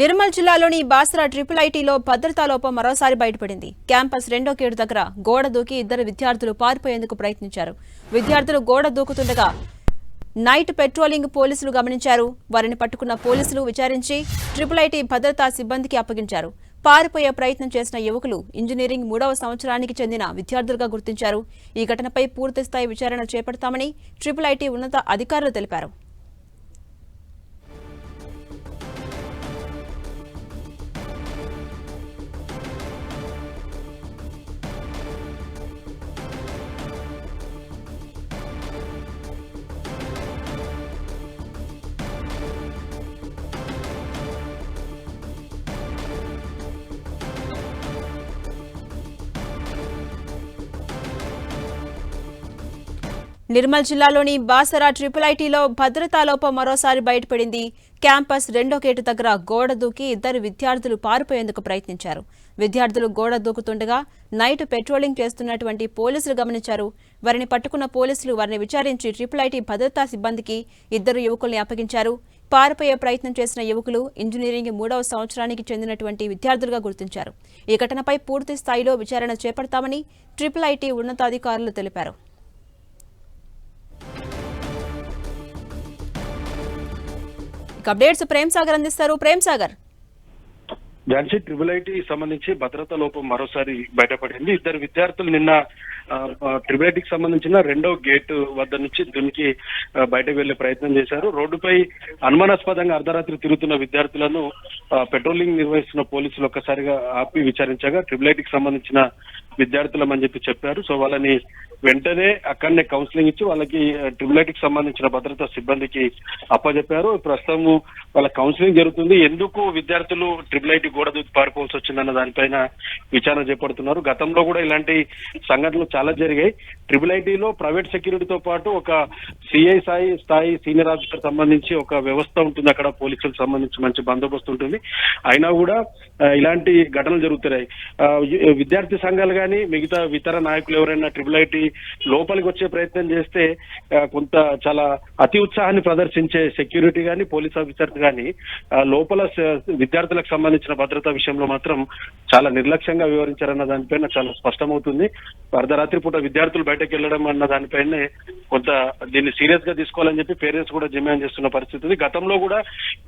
నిర్మల్ జిల్లాలోని బాసరా ట్రిపుల్ ఐటీలో భద్రతా లోపం మరోసారి బయటపడింది. క్యాంపస్ రెండో గేటు దగ్గర గోడ దూకి ఇద్దరు విద్యార్థులు పారిపోయేందుకు ప్రయత్నించారు. విద్యార్థులు గోడ దూకుతుండగా నైట్ పెట్రోలింగ్ పోలీసులు గమనించారు. వారిని పట్టుకున్న పోలీసులు విచారించి ట్రిపుల్ ఐటీ భద్రతా సిబ్బందికి అప్పగించారు. పారిపోయే ప్రయత్నం చేసిన యువకులు ఇంజనీరింగ్ మూడవ సంవత్సరానికి చెందిన విద్యార్థులుగా గుర్తించారు. ఈ ఘటనపై పూర్తిస్థాయి విచారణ చేపడతామని ట్రిపుల్ ఐటీ ఉన్నత అధికారులు తెలిపారు. నిర్మల్ జిల్లాలోని బాసరా ట్రిపుల్ ఐటీలో భద్రతా లోపం మరోసారి బయటపడింది. క్యాంపస్ రెండో గేటు దగ్గర గోడ దూకి ఇద్దరు విద్యార్థులు పారిపోయేందుకు ప్రయత్నించారు. విద్యార్థులు గోడ దూకుతుండగా నైట్ పెట్రోలింగ్ చేస్తున్నటువంటి పోలీసులు గమనించారు. వారిని పట్టుకున్న పోలీసులు వారిని విచారించి ట్రిపుల్ ఐటీ భద్రతా సిబ్బందికి ఇద్దరు యువకుల్ని అప్పగించారు. పారిపోయే ప్రయత్నం చేసిన యువకులు ఇంజనీరింగ్ మూడవ సంవత్సరానికి చెందినటువంటి విద్యార్థులుగా గుర్తించారు. ఈ ఘటనపై పూర్తి స్థాయిలో విచారణ చేపడతామని ట్రిపుల్ ఐటీ ఉన్నతాధికారులు తెలిపారు. అప్డేట్స్ ప్రేమ్ సాగర్ అందిస్తారు. ప్రేమ్ సాగర్. ఝాన్సీ ట్రిబుల్ ఐటీ సంబంధించి భద్రత లోపం మరోసారి బయటపడింది. ఇద్దరు విద్యార్థులు నిన్న ఆ, సంబంధించిన రెండో గేటు వద్ద నుంచి దునికి బయటకు వెళ్ళే ప్రయత్నం చేశారు. రోడ్డుపై అనుమానాస్పదంగా అర్ధరాత్రి తిరుగుతున్న విద్యార్థులను పెట్రోలింగ్ నిర్వహిస్తున్న పోలీసులు ఒక్కసారిగా ఆపి విచారించగా ట్రిపుల్కి సంబంధించిన విద్యార్థులమని చెప్పి చెప్పారు. సో వాళ్ళని వెంటనే అక్కడనే కౌన్సిలింగ్ ఇచ్చి వాళ్ళకి ట్రిపుల్కి సంబంధించిన భద్రతా సిబ్బందికి అప్పచెప్పారు ప్రస్తుతం వాళ్ళ కౌన్సిలింగ్ జరుగుతుంది. ఎందుకు విద్యార్థులు ట్రిబులైట్ గోడ దూకి పారిపోవాల్సి వచ్చిందన్న దానిపైన విచారణ చేపడుతున్నారు. గతంలో కూడా ఇలాంటి సంఘటనలు చాలా జరిగాయి. ట్రిపుల్ ఐటీలో ప్రైవేట్ సెక్యూరిటీతో పాటు ఒక సిఐ స్థాయి స్థాయి సీనియర్ ఆఫీసర్ సంబంధించి ఒక వ్యవస్థ ఉంటుంది. అక్కడ పోలీసులకు సంబంధించి మంచి బందోబస్తు ఉంటుంది. అయినా కూడా ఇలాంటి ఘటనలు జరుగుతున్నాయి. విద్యార్థి సంఘాలు కానీ మిగతా ఇతర నాయకులు ఎవరైనా ట్రిపుల్ ఐటీ లోపలికి వచ్చే ప్రయత్నం చేస్తే కొంత చాలా అతి ఉత్సాహాన్ని ప్రదర్శించే సెక్యూరిటీ కానీ పోలీస్ ఆఫీసర్ కానీ లోపల విద్యార్థులకు సంబంధించిన భద్రతా విషయంలో మాత్రం చాలా నిర్లక్ష్యంగా వివరించారన్న దానిపైన చాలా స్పష్టమవుతుంది. ఫర్దర్ పూట విద్యార్థులు బయటకు వెళ్ళడం అన్న దానిపైనే కొంత దీన్ని సీరియస్గా తీసుకోవాలని చెప్పి పేరెంట్స్ కూడా డిమాండ్ చేస్తున్న పరిస్థితి ఉంది. గతంలో కూడా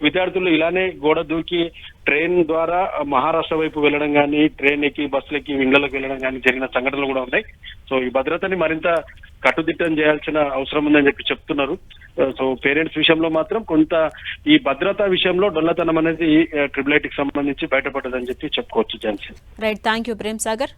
విద్యార్థులు ఇలానే గోడ దూకి ట్రైన్ ద్వారా మహారాష్ట్ర వైపు వెళ్ళడం కానీ ట్రైన్ ఎక్కి బస్సులకి ఇండ్లకు వెళ్ళడం కానీ జరిగిన సంఘటనలు కూడా ఉన్నాయి. సో ఈ భద్రతని మరింత కట్టుదిట్టం చేయాల్సిన అవసరం ఉందని చెప్పి చెప్తున్నారు. Uh, సో పేరెంట్స్ విషయంలో మాత్రం కొంత ఈ భద్రతా విషయంలో డొల్లతనం అనేది uh, ట్రిపుల్ ఐటీకి సంబంధించి బయటపడ్డదని చెప్పి చెప్పుకోవచ్చు Jhansi right thank you Prem Sagar